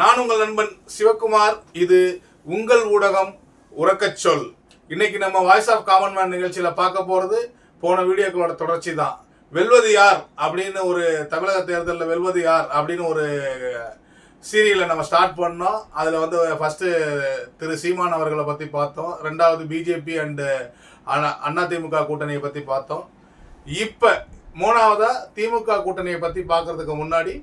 நான் உங்கள் நண்பன் சிவகுமார். இது உங்கள் ஊடகம் உறக்கச் சொல். இன்னைக்கு நம்ம வாய்ஸ் ஆஃப் காமன் மேன் நிகழ்ச்சியில் பார்க்க போகிறது போன வீடியோக்களோட தொடர்ச்சி தான். வெல்வது யார் அப்படின்னு ஒரு தமிழக தேர்தலில் வெல்வது யார் அப்படின்னு ஒரு சீரியலை நம்ம ஸ்டார்ட் பண்ணோம். அதில் வந்து ஃபஸ்ட்டு திரு சீமான் அவர்களை பற்றி பார்த்தோம். ரெண்டாவது பிஜேபி அண்டு அண்ணா திமுக கூட்டணியை பற்றி பார்த்தோம். இப்போ மூணாவதாக திமுக கூட்டணியை பற்றி பார்க்குறதுக்கு முன்னாடி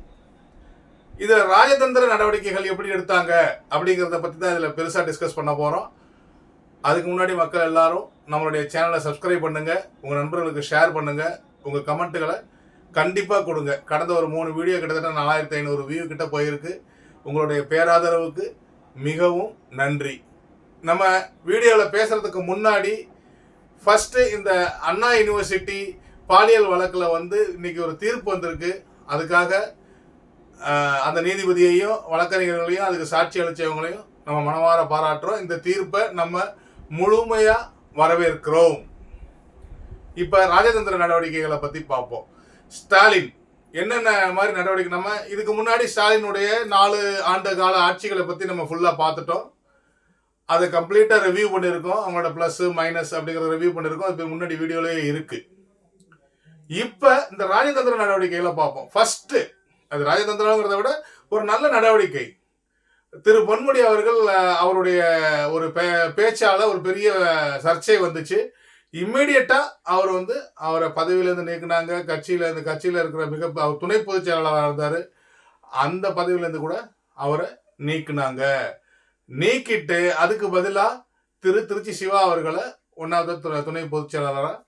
இதில் ராஜதந்திர நடவடிக்கைகள் எப்படி எடுத்தாங்க அப்படிங்கிறத பற்றி தான் இதில் பெருசாக டிஸ்கஸ் பண்ண போகிறோம் அதுக்கு முன்னாடி மக்கள் எல்லாரும் நம்மளுடைய சேனலை சப்ஸ்கிரைப் பண்ணுங்கள் உங்கள் நண்பர்களுக்கு ஷேர் பண்ணுங்கள் உங்கள் கமெண்ட்டுகளை கண்டிப்பாக கொடுங்க. கடந்த ஒரு மூணு வீடியோ கிட்டத்தட்ட நாலாயிரத்தி ஐநூறு வியூ கிட்ட போயிருக்கு. உங்களுடைய பேராதரவுக்கு மிகவும் நன்றி. நம்ம வீடியோவில் பேசுகிறதுக்கு முன்னாடி ஃபஸ்ட்டு இந்த அண்ணா யூனிவர்சிட்டி பாலியல் வழக்கில் வந்து இன்னைக்கு ஒரு தீர்ப்பு வந்திருக்கு. அதுக்காக அந்த நீதிபதியையும் வழக்கறிஞர்களையும் அதுக்கு சாட்சி அளித்தவங்களையும் நம்ம மனமாற பாராட்டுறோம். இந்த தீர்ப்பை நம்ம முழுமையாக வரவேற்கிறோம். இப்போ ராஜதந்திர நடவடிக்கைகளை பற்றி பார்ப்போம். ஸ்டாலின் என்னென்ன மாதிரி நடவடிக்கை? நம்ம இதுக்கு முன்னாடி ஸ்டாலினுடைய நாலு ஆண்டு கால ஆட்சிகளை பற்றி நம்ம ஃபுல்லாக பார்த்துட்டோம். அதை கம்ப்ளீட்டாக ரிவ்யூ பண்ணியிருக்கோம். அவங்களோட ப்ளஸ் மைனஸ் அப்படிங்கிற ரிவ்யூ பண்ணியிருக்கோம். அது முன்னாடி வீடியோலேயே இருக்குது இப்போ இந்த ராஜதந்திர நடவடிக்கைகளை பார்ப்போம். ஃபஸ்ட்டு அது ராஜதந்திரங்கிறத விட ஒரு நல்ல நடவடிக்கை. திரு பொன்முடி அவர்கள் அவருடைய ஒரு பே பேச்சால ஒரு பெரிய சர்ச்சை வந்துச்சு. இம்மிடியட்டாக அவர் வந்து அவரை பதவியிலேருந்து நீக்கினாங்க. கட்சியில் இருந்து கட்சியில் இருக்கிற மிக அவர் துணை பொதுச் செயலாளராக இருந்தார். அந்த பதவியிலேருந்து கூட அவரை நீக்கினாங்க. நீக்கிட்டு அதுக்கு பதிலாக திரு திருச்சி சிவா அவர்களை ஒன்றாவது து- துணை பொதுச் செயலாளராக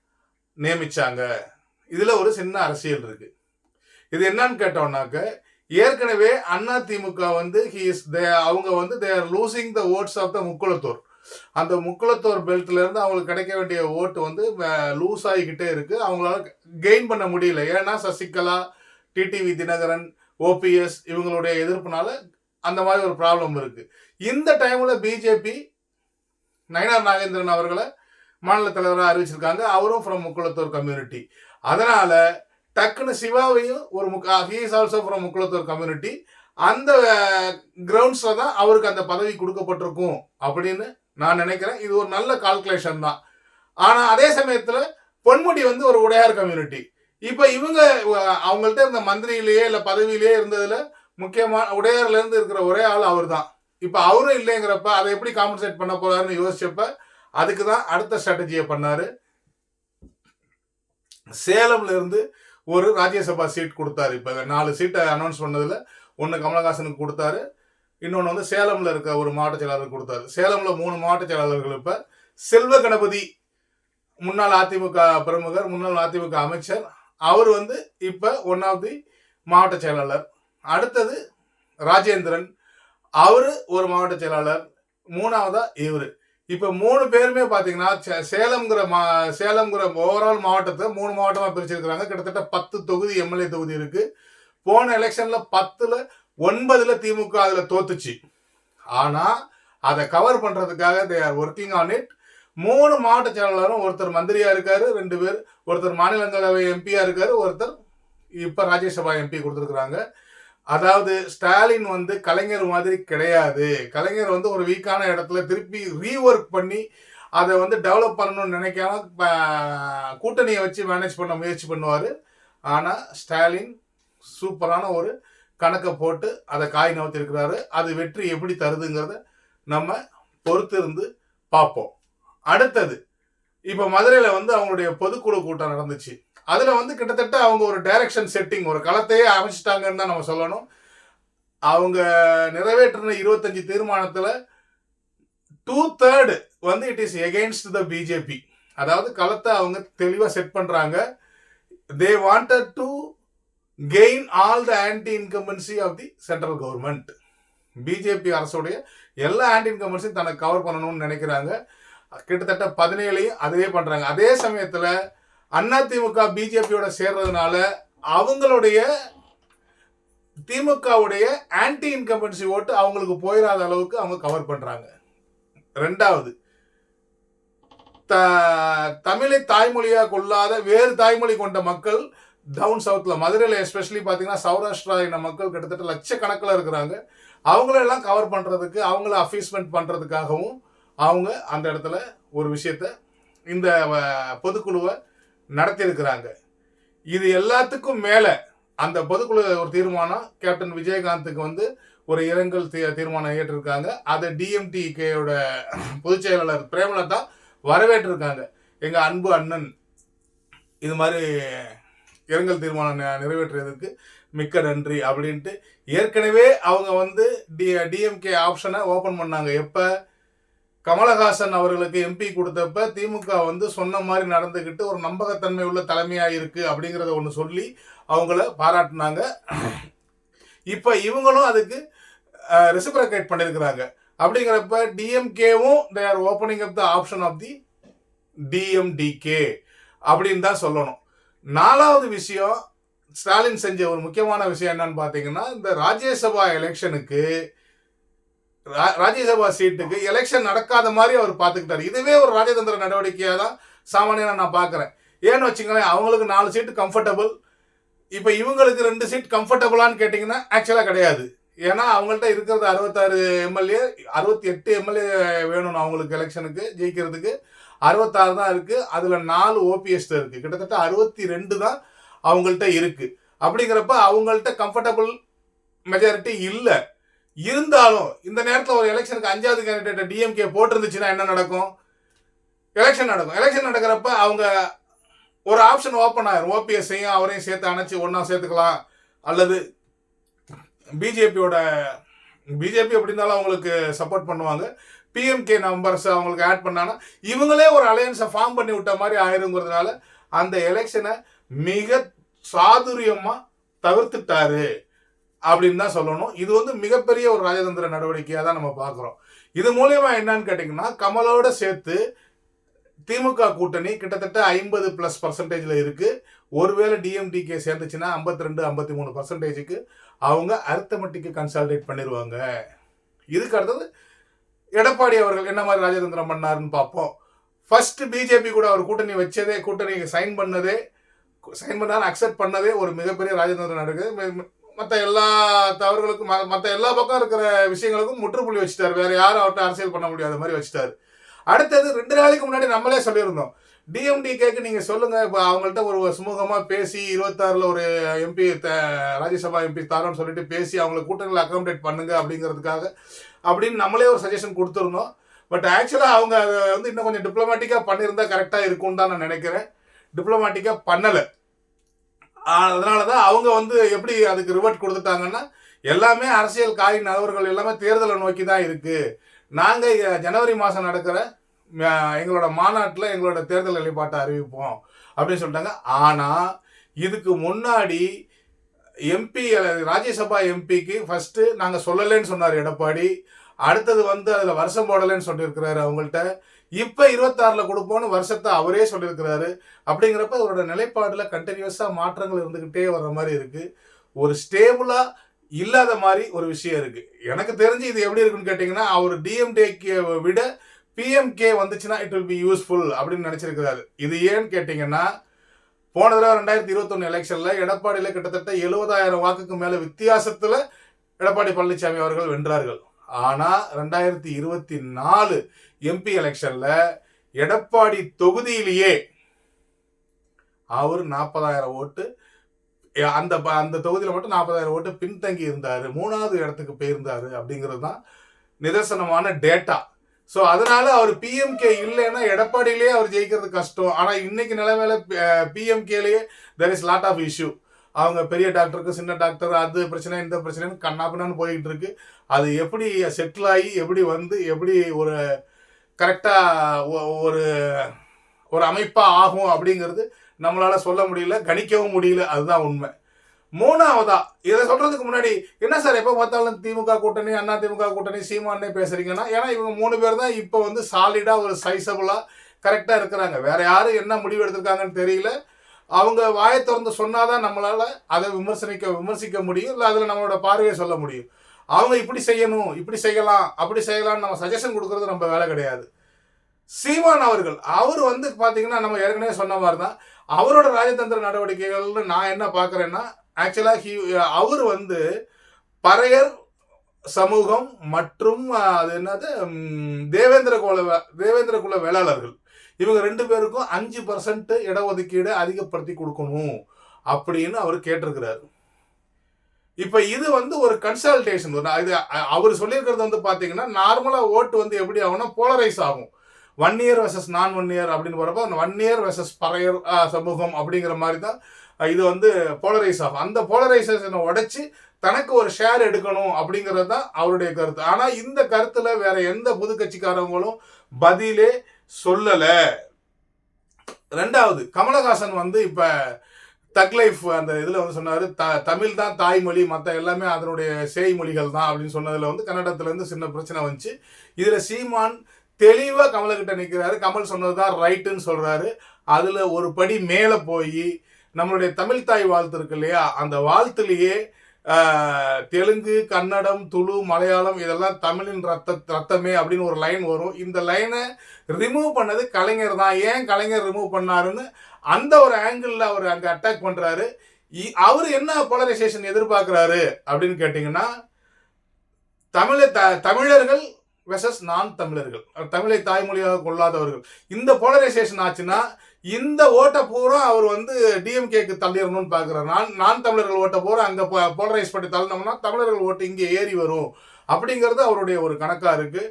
நியமித்தாங்க இதில் ஒரு சின்ன அரசியல் இருக்குது இது என்னன்னு கேட்டோம்னாக்க ஏற்கனவே அண்ணா திமுக வந்து he தே அவங்க வந்து they are losing the votes of the Mukkulathur. அந்த முக்குளத்தூர் பெல்ட்ல இருந்து அவங்களுக்கு கிடைக்க வேண்டிய ஓட்டு வந்து லூஸ் ஆகிக்கிட்டே இருக்கு. அவங்களால கெயின் பண்ண முடியல. ஏன்னா சசிகலா டிடிவி தினகரன் ஓபிஎஸ் இவங்களுடைய எதிர்ப்புனால அந்த மாதிரி ஒரு ப்ராப்ளம் இருக்கு. இந்த டைம்ல பிஜேபி நயனார் நாகேந்திரன் அவர்களை மாநில தலைவராக அறிவிச்சிருக்காங்க. அவரும் ஃப்ரம் முக்குளத்தூர் கம்யூனிட்டி அதனால டக்குன்னு சிவாவையும் ஒரு முக் he is also from Mukkulathur community அந்த ah, கிரவுண்ட்ஸ்ல தான் அவருக்கு அந்த பதவி கொடுக்கப்பட்டிருக்கும் அப்படின்னு நான் நினைக்கிறேன். இது ஒரு நல்ல கால்குலேஷன் தான். ஆனா அதே சமயத்துல பொன்முடி வந்து ஒரு உடையார் கம்யூனிட்டி இப்போ இவங்க ah, அவங்கள்ட்ட இருந்த மந்திரியிலேயே இல்ல பதவியிலேயே இருந்ததுல முக்கியமான உடையார்ல இருந்து இருக்கிற ஒரே ஆள் அவர் தான் இப்போ அவரும் இல்லைங்கிறப்ப அதை எப்படி காம்பன்சேட் பண்ண போறாருன்னு யோசிச்சப்ப அதுக்கு தான் அடுத்த ஸ்ட்ராட்டஜியை பண்ணாரு. சேலம்ல இருந்து ஒரு ராஜ்யசபா சீட் கொடுத்தாரு. இப்போ நாலு சீட்டை அனௌன்ஸ் பண்ணதில் ஒன்று கமலஹாசனுக்கு கொடுத்தாரு. இன்னொன்று வந்து சேலமில் இருக்க ஒரு மாவட்ட செயலாளருக்கு கொடுத்தாரு. சேலமில் மூணு மாவட்ட செயலாளர்கள் இப்போ செல்வ கணபதி முன்னாள் அதிமுக பிரமுகர் முன்னாள் அதிமுக அமைச்சர். அவர் வந்து இப்போ ஒன் ஆஃப் தி மாவட்ட செயலாளர். அடுத்தது ராஜேந்திரன். அவர் ஒரு மாவட்ட செயலாளர். மூணாவதா இவர். இப்போ மூணு பேருமே பார்த்தீங்கன்னா சே- சேலம்ங்கிற மா சேலம்ங்கிற ஓவரால் மாவட்டத்தை மூணு மாவட்டமாக பிரிச்சிருக்கிறாங்க. கிட்டத்தட்ட பத்து தொகுதி எம்எல்ஏ தொகுதி இருக்குது போன எலெக்ஷனில் பத்தில் ஒன்பதில் திமுக அதில் தோத்துச்சு. ஆனால் அதை கவர் பண்ணுறதுக்காக they are working on it மூணு மாவட்ட செயலாளரும் ஒருத்தர் மந்திரியாக இருக்காரு ரெண்டு பேர் ஒருத்தர் மாநிலங்களவை எம்பியாக இருக்காரு ஒருத்தர் இப்போ ராஜ்யசபா எம்பி கொடுத்துருக்குறாங்க. அதாவது ஸ்டாலின் வந்து கலைஞர் மாதிரி கிடையாது. கலைஞர் வந்து ஒரு வீக்கான இடத்துல திருப்பி ரீஒர்க் பண்ணி அதை வந்து டெவலப் பண்ணணும்னு நினைக்காம கூட்டணியை வச்சு மேனேஜ் பண்ண முயற்சி பண்ணுவார். ஆனால் ஸ்டாலின் சூப்பரான ஒரு கணக்கை போட்டு அதை காய் நவுத்திருக்கிறாரு. அது வெற்றி எப்படி தருதுங்கிறத நம்ம பொறுத்து இருந்து பார்ப்போம். அடுத்தது இப்போ மதுரையில் வந்து அவங்களுடைய பொதுக்குழு கூட்டம் நடந்துச்சு. அதில் வந்து கிட்டத்தட்ட அவங்க ஒரு டைரக்ஷன் செட்டிங் ஒரு களத்தையே அமைச்சிட்டாங்கன்னு தான் நம்ம சொல்லணும். அவங்க நிறைவேற்றின இருபத்தஞ்சு தீர்மானத்தில் டூ தேர்டு வந்து it is against the BJP அதாவது களத்தை அவங்க தெளிவாக செட் பண்ணுறாங்க they wanted to gain all the anti incumbency of the central government BJP அரசுடைய எல்லா ஆன்டி இன்கம்பன்சியும் தனக்கு கவர் பண்ணணும்னு நினைக்கிறாங்க. கிட்டத்தட்ட பதினேழையும் அதுவே பண்ணுறாங்க அதே சமயத்தில் அதிமுக பிஜேபியோட சேர்றதுனால அவங்களுடைய திமுகவுடைய ஆன்டி இன்கம்பன்சி ஓட்டு அவங்களுக்கு போயிடாத அளவுக்கு அவங்க கவர் பண்றாங்க. ரெண்டாவது த தமிழை தாய்மொழியாக கொள்ளாத வேறு தாய்மொழி கொண்ட மக்கள் டவுன் சவுத்தில் மதுரையில் எஸ்பெஷலி பார்த்தீங்கன்னா சௌராஷ்டிரா இன மக்கள் கிட்டத்தட்ட லட்சக்கணக்கில் இருக்கிறாங்க. அவங்களெல்லாம் கவர் பண்ணுறதுக்கு அவங்கள அஃபீஸ்மெண்ட் பண்ணுறதுக்காகவும் அவங்க அந்த இடத்துல ஒரு விஷயத்த இந்த பொதுக்குழுவை நடத்தியிருக்கிறாங்க. இது எல்லாத்துக்கும் மேலே அந்த பொதுக்குழு ஒரு தீர்மானம் கேப்டன் விஜயகாந்துக்கு வந்து ஒரு இரங்கல் தீ தீர்மானம் ஏற்றிருக்காங்க. அதை டிஎம்டிகேயோட பொதுச் செயலாளர் பிரேமலதா வரவேற்றிருக்காங்க. எங்கள் அன்பு அண்ணன் இது மாதிரி இரங்கல் தீர்மானம் நி- நிறைவேற்றியதுக்கு மிக்க நன்றி அப்படின்ட்டு ஏற்கனவே அவங்க வந்து டி டிஎம்கே ஆப்ஷனை ஓப்பன் பண்ணாங்க. எப்போ? கமலஹாசன் அவர்களுக்கு எம்பி கொடுத்தப்ப திமுக வந்து சொன்ன மாதிரி நடந்துக்கிட்டு ஒரு நம்பகத்தன்மை உள்ள தலைமையாக இருக்குது அப்படிங்கிறத ஒன்று சொல்லி அவங்கள பாராட்டினாங்க. இப்போ இவங்களும் அதுக்கு ரெசிப்ரகேட் பண்ணியிருக்கிறாங்க அப்படிங்கிறப்ப டிஎம்கேவும் they are opening up the option of the DMDK அப்படின்னு தான் சொல்லணும். நாலாவது விஷயம் ஸ்டாலின் செஞ்ச ஒரு முக்கியமான விஷயம் என்னன்னு பார்த்தீங்கன்னா இந்த ராஜ்யசபா எலெக்ஷனுக்கு ராஜ்யசபா சீட்டுக்கு எலெக்ஷன் நடக்காத மாதிரி அவர் பார்த்துக்கிட்டாரு. இதுவே ஒரு ராஜதந்திர நடவடிக்கையாக தான் சாமானியாக நான் பார்க்குறேன். ஏன்னு வச்சுங்களேன் அவங்களுக்கு நாலு சீட்டு கம்ஃபர்டபுள் இப்போ இவங்களுக்கு ரெண்டு சீட் கம்ஃபர்டபுளான்னு கேட்டிங்கன்னா ஆக்சுவலாக கிடையாது. ஏன்னா அவங்கள்ட்ட இருக்கிறது அறுபத்தாறு எம்எல்ஏ அறுபத்தி எட்டு எம்எல்ஏ வேணும் அவங்களுக்கு எலெக்ஷனுக்கு ஜெயிக்கிறதுக்கு. அறுபத்தாறு தான் இருக்குது அதில் நாலு ஓபிஎஸ் இருக்குது கிட்டத்தட்ட அறுபத்தி ரெண்டு தான் அவங்கள்ட்ட இருக்குது அப்படிங்கிறப்ப அவங்கள்ட்ட கம்ஃபர்டபுள் மெஜாரிட்டி இல்லை. இருந்தாலும் இந்த நேரத்தில் ஒரு எலெக்ஷனுக்கு அஞ்சாவது கேண்டிடேட்டை டிஎம்கே போட்டிருந்துச்சுன்னா என்ன நடக்கும்? எலெக்ஷன் நடக்கும். எலெக்ஷன் நடக்கிறப்ப அவங்க ஒரு ஆப்ஷன் ஓப்பன் ஆயிரும். ஓபிஎஸ்ஸையும் அவரையும் சேர்த்து அணைச்சி ஒன்றா சேர்த்துக்கலாம். அல்லது பிஜேபியோட பிஜேபி எப்படி இருந்தாலும் அவங்களுக்கு சப்போர்ட் பண்ணுவாங்க. பிஎம்கே நம்பர்ஸ் அவங்களுக்கு ஆட் பண்ணாங்கன்னா இவங்களே ஒரு அலையன்ஸை ஃபார்ம் பண்ணி விட்ட மாதிரி ஆயிருங்கிறதுனால அந்த எலெக்ஷனை மிக சாதுரியமாக தவிர்த்துட்டாரு. அப்படின்னு தான் சொல்லணும். இது வந்து மிகப்பெரிய ஒரு ராஜதந்திர நடவடிக்கையாக தான் நம்ம பார்க்குறோம். இது மூலயமா என்னன்னு கேட்டிங்கன்னா கமலோட சேர்த்து திமுக கூட்டணி கிட்டத்தட்ட ஐம்பது ப்ளஸ் பர்சன்டேஜில் இருக்குது ஒருவேளை டிஎம்டிகே சேர்ந்துச்சுன்னா ஐம்பத்தி ரெண்டு ஐம்பத்தி மூணு பர்சன்டேஜுக்கு அவங்க அர்த்தமெட்டிக்கு கன்சால்டேட் பண்ணிடுவாங்க இதுக்கு அடுத்தது எடப்பாடி அவர்கள் என்ன மாதிரி ராஜதந்திரம் பண்ணாருன்னு பார்ப்போம். ஃபர்ஸ்ட் பிஜேபி கூட அவர் கூட்டணி வச்சதே கூட்டணி சைன் பண்ணதே சைன் பண்ணாலும் அக்செப்ட் பண்ணதே ஒரு மிகப்பெரிய ராஜதந்திரம் நடக்குது மற்ற எல்லா தவறுகளுக்கும் மற்ற எல்லா பக்கம் இருக்கிற விஷயங்களுக்கும் முற்றுப்புள்ளி வச்சுட்டாரு. வேற யாரும் அவர்கிட்ட அரசியல் பண்ண முடியாத மாதிரி வச்சுட்டாரு. அடுத்தது ரெண்டு நாளைக்கு முன்னாடி நம்மளே சொல்லியிருந்தோம். டிஎம்டிகேக்கு நீங்கள் சொல்லுங்கள் இப்போ அவங்கள்ட்ட ஒரு சுமூகமாக பேசி இருபத்தாறில் ஒரு எம்பி ராஜ்யசபா எம்பி தரோன்னு சொல்லிட்டு பேசி அவங்களை கூட்டங்களில் அக்காமடேட் பண்ணுங்க அப்படிங்கிறதுக்காக அப்படின்னு நம்மளே ஒரு சஜஷன் கொடுத்துருந்தோம். பட் ஆக்சுவலாக அவங்க அதை வந்து இன்னும் கொஞ்சம் டிப்ளமேட்டிக்காக பண்ணியிருந்தா கரெக்டாக இருக்கும்னு தான் நான் நினைக்கிறேன். டிப்ளமேட்டிக்காக பண்ணலை. அதனால தான் அவங்க வந்து எப்படி அதுக்கு ரிவர்ட் கொடுத்துட்டாங்கன்னா எல்லாமே அரசியல் காய் நலவர்கள் எல்லாமே தேர்தலை நோக்கி தான் இருக்குது நாங்கள் ஜனவரி மாதம் நடக்கிற எங்களோட மாநாட்டில் எங்களோட தேர்தல் நிலைப்பாட்டை அறிவிப்போம் அப்படின்னு சொல்லிட்டாங்க. ஆனால் இதுக்கு முன்னாடி எம்பி ராஜ்யசபா எம்பிக்கு ஃபஸ்ட்டு நாங்கள் சொல்லலைன்னு சொன்னார் எடப்பாடி. அடுத்தது வந்து அதில் வருஷம் போடலைன்னு சொல்லியிருக்கிறாரு அவங்கள்ட்ட. இப்போ இருபத்தாறில் கொடுப்போம்னு வருஷத்தை அவரே சொல்லியிருக்கிறாரு. அப்படிங்கிறப்ப அவரோட நிலைப்பாடில் கண்டினியூஸாக மாற்றங்கள் இருந்துக்கிட்டே வர்ற மாதிரி இருக்குது ஒரு ஸ்டேபிளாக இல்லாத மாதிரி ஒரு விஷயம் இருக்குது எனக்கு தெரிஞ்சு இது எப்படி இருக்குன்னு கேட்டிங்கன்னா அவர் டிஎம்டேக்கு விட பிஎம்கே வந்துச்சுன்னா இட் வில் பி யூஸ்ஃபுல் அப்படின்னு நினச்சிருக்கிறாரு. இது ஏன்னு கேட்டிங்கன்னா போன தடவை ரெண்டாயிரத்தி இருபத்தொன்னு எலெக்ஷனில் எடப்பாடியில் கிட்டத்தட்ட எழுபதாயிரம் வாக்குக்கு மேலே வித்தியாசத்தில் எடப்பாடி பழனிசாமி அவர்கள் வென்றார்கள். ஆனால் ரெண்டாயிரத்தி இருபத்தி நாலு எம்பி எலெக்ஷனில் எடப்பாடி தொகுதியிலேயே அவர் நாற்பதாயிரம் ஓட்டு அந்த ப- அந்த தொகுதியில் மட்டும் நாற்பதாயிரம் ஓட்டு பின்தங்கி இருந்தார். மூணாவது இடத்துக்கு போயிருந்தார் அப்படிங்கிறது தான் நிதர்சனமான டேட்டா ஸோ அதனால அவர் பிஎம்கே இல்லைன்னா எடப்பாடியிலேயே அவர் ஜெயிக்கிறது கஷ்டம். ஆனால் இன்னைக்கு நிலைமையில பிஎம்கேலேயே there is lot of issue அவங்க பெரிய டாக்டருக்கு சின்ன டாக்டர் அது பிரச்சனை இந்த பிரச்சனைன்னு கண்ணாப்பின்னு போய்கிட்டு இருக்கு. அது எப்படி செட்டில் ஆகி எப்படி வந்து எப்படி ஒரு கரெக்டாக ஒரு ஒரு அமைப்பாக ஆகும் அப்படிங்கிறது நம்மளால் சொல்ல முடியல கணிக்கவும் முடியல. அதுதான் உண்மை. மூணாவதா இதை சொல்றதுக்கு முன்னாடி என்ன சார் எப்போ பார்த்தாலும் திமுக கூட்டணி அண்ணா திமுக கூட்டணி சீமானே பேசுறீங்கன்னா ஏன்னா இவங்க மூணு பேர் தான் இப்போ வந்து சாலிடா ஒரு சைசபிளா கரெக்டா இருக்கிறாங்க. வேற யாரும் என்ன முடிவு எடுத்திருக்காங்கன்னு தெரியல. அவங்க வாயை திறந்து சொன்னாதான் நம்மளால அதை விமர்சனிக்க விமர்சிக்க முடியும். இல்லை அதில் நம்மளோட பார்வையை சொல்ல முடியும். அவங்க இப்படி செய்யணும் இப்படி செய்யலாம் அப்படி செய்யலாம்னு நம்ம சஜஷன் கொடுக்கறது நம்ம வேலை கிடையாது. சீமான் அவர்கள் அவர் வந்து பார்த்தீங்கன்னா நம்ம ஏற்கனவே சொன்ன மாதிரி தான் அவரோட ராஜதந்திர நடவடிக்கைகள்னு நான் என்ன பார்க்குறேன்னா ஆக்சுவலாக ஹி அவர் வந்து பறையர் சமூகம் மற்றும் அது என்னது தேவேந்திர குல வே- தேவேந்திர குல வேளாளர்கள். இவங்க ரெண்டு பேருக்கும் அஞ்சு பர்சன்ட் இடஒதுக்கீடு அதிகப்படுத்தி கொடுக்கணும் அப்படின்னு அவர் கேட்டிருக்கிறாரு. இப்ப இது வந்து ஒரு கன்சல்டேஷன் இது அவர் சொல்லியிருக்கிறது வந்து பாத்தீங்கன்னா நார்மலா ஓட்டு வந்து எப்படி ஆகும்னா போலரைஸ் ஆகும். One year versus non one year அப்படின்னு போறப்ப அந்த ஒன் இயர் வெர்சஸ் பறையர் சமூகம் அப்படிங்கிற மாதிரி தான் இது வந்து போலரைஸ் ஆகும். அந்த போலரைசேஷனை உடைச்சு தனக்கு ஒரு ஷேர் எடுக்கணும் அப்படிங்கிறது தான் அவருடைய கருத்து. ஆனால் இந்த கருத்தில் வேற எந்த புது கட்சிக்காரங்களும் பதிலே சொல்லலை. ரெண்டாவது கமலஹாசன் வந்து இப்போ தக் லைஃப் அந்த இதில் வந்து சொன்னார் த தமிழ் தான் தாய்மொழி மற்ற எல்லாமே அதனுடைய சேய் மொழிகள் தான் அப்படின்னு சொன்னதில் வந்து கன்னடத்துலேருந்து சின்ன பிரச்சனை வந்துச்சு. இதில் சீமான் தெளிவாக கமலக்கிட்ட நிற்கிறாரு கமல் சொன்னது தான் ரைட்டுன்னு சொல்கிறாரு அதில் ஒரு படி மேலே போய் நம்மளுடைய தமிழ் தாய் வாழ்த்து இருக்கு இல்லையா? அந்த வாழ்த்துலேயே தெலுங்கு கன்னடம் துளு மலையாளம் இதெல்லாம் தமிழின் ரத்த ரத்தமே அப்படின்னு ஒரு லைன் வரும். இந்த லைனை ரிமூவ் பண்ணது கலைஞர் தான். ஏன் கலைஞர் ரிமூவ் பண்ணாருன்னு அந்த ஒரு ஆங்கிளில் அவர் அங்கே அட்டாக் பண்ணுறாரு இ- அவர் என்ன போலரைசேஷன் எதிர்பார்க்குறாரு அப்படின்னு கேட்டிங்கன்னா தமிழ த- தமிழர்கள் வெசஸ் நான் தமிழர்கள் தமிழை தாய்மொழியாக கொள்ளாதவர்கள். இந்த போலரைசேஷன் ஆச்சுன்னா இந்த ஓட்டை பூரா அவர் வந்து டிஎம்கேக்கு தள்ளிடணும்னு பார்க்குறாரு. நான் நான் தமிழர்கள் ஓட்டை பூரா அங்கே போலரைஸ் பண்ணி தள்ளினோம்னா தமிழர்கள் ஓட்டு இங்கே ஏறி வரும். அப்படிங்கிறது அவருடைய ஒரு கணக்காக இருக்குது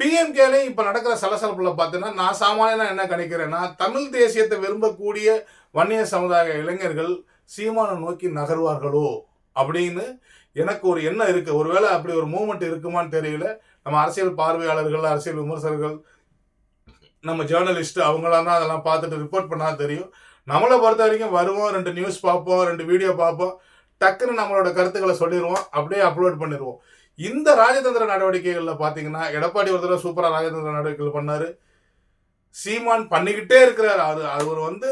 பிஎம்கேலையும் இப்போ நடக்கிற சலசலப்புல பார்த்தீங்கன்னா நான் சாமானியனா என்ன கிடைக்கிறேன்னா தமிழ் தேசியத்தை விரும்பக்கூடிய வன்னிய சமுதாய இளைஞர்கள் சீமானை நோக்கி நகர்வார்களோ அப்படின்னு எனக்கு ஒரு எண்ணம் இருக்குது ஒருவேளை அப்படி ஒரு மூமெண்ட் இருக்குமான்னு தெரியல. நம்ம அரசியல் பார்வையாளர்கள் அரசியல் விமர்சகர்கள் நம்ம ஜேர்னலிஸ்ட் அவங்களாம் தான் அதெல்லாம் பார்த்துட்டு ரிப்போர்ட் பண்ணால் தெரியும். நம்மளை பொறுத்த வரைக்கும் வருவோம் ரெண்டு நியூஸ் பார்ப்போம் ரெண்டு வீடியோ பார்ப்போம் டக்குன்னு நம்மளோட கருத்துக்களை சொல்லிடுவோம் அப்படியே அப்லோட் பண்ணிடுவோம். இந்த ராஜதந்திர நடவடிக்கைகளில் பார்த்தீங்கன்னா எடப்பாடி ஒரு தடவை சூப்பராக ராஜதந்திர நடவடிக்கைகள் பண்ணார். சீமான் பண்ணிக்கிட்டே இருக்கிறார். அவர் அவர் வந்து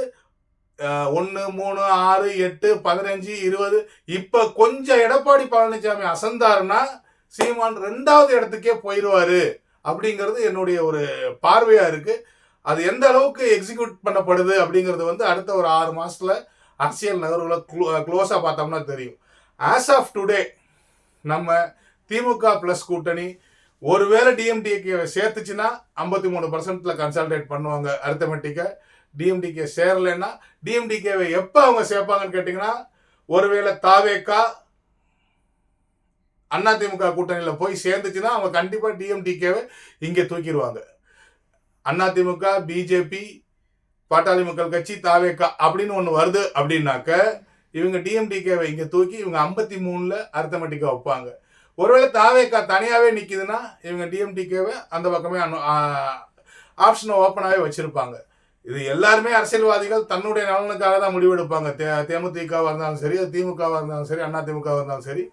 ஒன்று மூணு ஆறு எட்டு பதினஞ்சு இருபது இப்போ கொஞ்சம் எடப்பாடி பழனிசாமி அசந்தாருன்னா சீமான் ரெண்டாவது இடத்துக்கே போயிடுவாரு அப்படிங்கிறது என்னுடைய ஒரு பார்வையாக இருக்குது அது எந்த அளவுக்கு எக்ஸிக்யூட் பண்ணப்படுது அப்படிங்கிறது வந்து அடுத்த ஒரு ஆறு மாதத்தில் அரசியல் நகர்வுகளை க்ளோஸா பார்த்தோம்னா தெரியும். ஆஸ் ஆஃப் டுடே நம்ம திமுக பிளஸ் கூட்டணி. ஒருவேளை டிஎம்டிகே சேர்த்துச்சுன்னா ஐம்பத்தி மூணு பர்சன்ட்ல கன்சல்டேட் பண்ணுவாங்க அரித்தமெட்டிக்கை டிஎம்டிகே சேரலைன்னா டிஎம்டிகேவை எப்போ அவங்க சேர்ப்பாங்கன்னு கேட்டிங்கன்னா ஒருவேளை தாவேக்கா திமுக கூட்டணியில் போய் சேர்ந்துச்சுன்னா அவங்க கண்டிப்பாக டிஎம்டிகேவை இங்கே தூக்கிடுவாங்க. அண்ணா திமுக பிஜேபி பாட்டாளி மக்கள் கட்சி தாவேக்கா அப்படின்னு ஒன்று வருது அப்படின்னாக்க இவங்க டிஎம்டிகேவை இங்கே தூக்கி இவங்க ஐம்பத்தி மூணில் அர்த்தமெட்டிக்காக வைப்பாங்க. ஒருவேளை தாவேக்கா தனியாகவே நிற்கிதுன்னா இவங்க டிஎம்டிகேவை அந்த பக்கமே ஆப்ஷனை ஓப்பனாகவே வச்சுருப்பாங்க. இது எல்லாருமே அரசியல்வாதிகள் தன்னுடைய நலனுக்காக தான் முடிவெடுப்பாங்க. தே தேமுதிகவாக இருந்தாலும் சரி திமுகவாக இருந்தாலும் சரி அண்ணா திமுகவாக இருந்தாலும் சரி.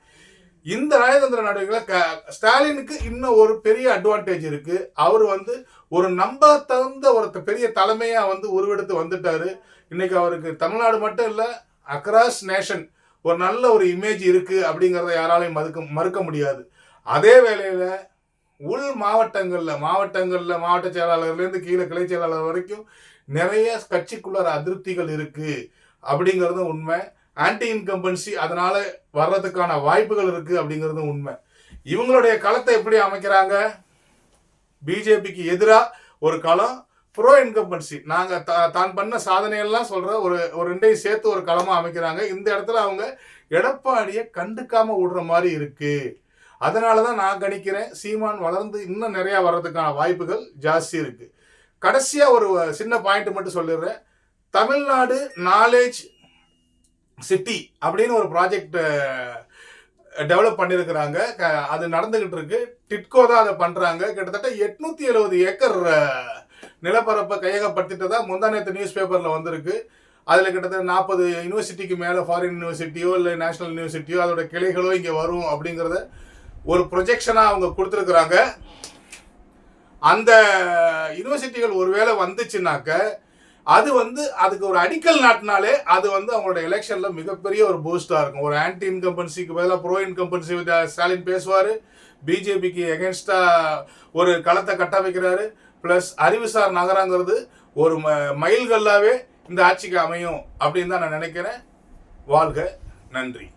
இந்த ராஜதந்திர நடவடிக்கையில் க ஸ்டாலினுக்கு இன்னும் ஒரு பெரிய அட்வான்டேஜ் இருக்குது அவர் வந்து ஒரு நம்ப தகுந்த ஒரு பெரிய தலைமையாக வந்து உருவெடுத்து வந்துட்டாரு. இன்றைக்கி அவருக்கு தமிழ்நாடு மட்டும் இல்லை அக்ராஸ் நேஷன் ஒரு நல்ல ஒரு இமேஜ் இருக்குது அப்படிங்கிறத யாராலையும் மறுக்க மறுக்க முடியாது. அதே வேளையில் உள் மாவட்டங்களில் மாவட்டங்களில் மாவட்ட செயலாளர்லேருந்து கீழே கிளை செயலாளர் வரைக்கும் நிறைய கட்சிக்குள்ளார அதிருப்திகள் இருக்குது அப்படிங்கிறதும் உண்மை. ஆன்டி இன்கம்பன்சி அதனால் வர்றதுக்கான வாய்ப்புகள் இருக்குது அப்படிங்கிறதும் உண்மை. இவங்களுடைய களத்தை எப்படி அமைக்கிறாங்க? பிஜேபிக்கு எதிராக ஒரு களம் ப்ரோ இன்கம்பன்சி நாங்கள் தான் பண்ண சாதனையெல்லாம் சொல்கிற ஒரு ஒரு ரெண்டையும் சேர்த்து ஒரு களமாக அமைக்கிறாங்க. இந்த இடத்துல அவங்க எடப்பாடியை கண்டுக்காமல் விடுற மாதிரி இருக்குது அதனால தான் நான் கணிக்கிறேன் சீமான் வளர்ந்து இன்னும் நிறையா வர்றதுக்கான வாய்ப்புகள் ஜாஸ்தி இருக்குது கடைசியாக ஒரு சின்ன பாயிண்ட் மட்டும் சொல்லிடுறேன். தமிழ்நாடு நாலேஜ் சிட்டி அப்படின்னு ஒரு ப்ராஜெக்ட் டெவலப் பண்ணியிருக்கிறாங்க. அது நடந்துக்கிட்டு இருக்கு. டிட்கோ தான் அதை பண்ணுறாங்க கிட்டத்தட்ட எட்நூற்றி எழுபது ஏக்கர் நிலப்பரப்பை கையகப்படுத்திட்டதா? நேற்று நியூஸ் பேப்பரில் வந்திருக்கு. அதில் கிட்டத்தட்ட நாற்பது யூனிவர்சிட்டிக்கு மேலே ஃபாரின் யூனிவர்சிட்டியோ இல்லை நேஷனல் யூனிவர்சிட்டியோ அதோட கிளைகளோ இங்கே வரும் அப்படிங்கிறத ஒரு ப்ரொஜெக்ஷனாக அவங்க கொடுத்துருக்குறாங்க. அந்த யூனிவர்சிட்டிகள் ஒருவேளை வந்துச்சுனாக்க அது வந்து அதுக்கு ஒரு அடிக்கல் நாட்டினாலே அது வந்து அவங்களோட எலெக்ஷன்ல மிகப்பெரிய ஒரு பூஸ்டாக இருக்கும். ஒரு ஆன்டி இன்கம்பன்சிக்கு பதிலாக ப்ரோ இன்கம்பன்சி ஸ்டாலின் பேசுவார். பிஜேபிக்கு எகென்ஸ்டா ஒரு களத்தை கட்டமைக்கிறாரு. ப்ளஸ் அறிவுசார் நகரங்கிறது ஒரு ம மைல்கல்லாவே இந்த ஆட்சிக்கு அமையும் அப்படின்னு தான் நான் நினைக்கிறேன். வாழ்க நன்றி.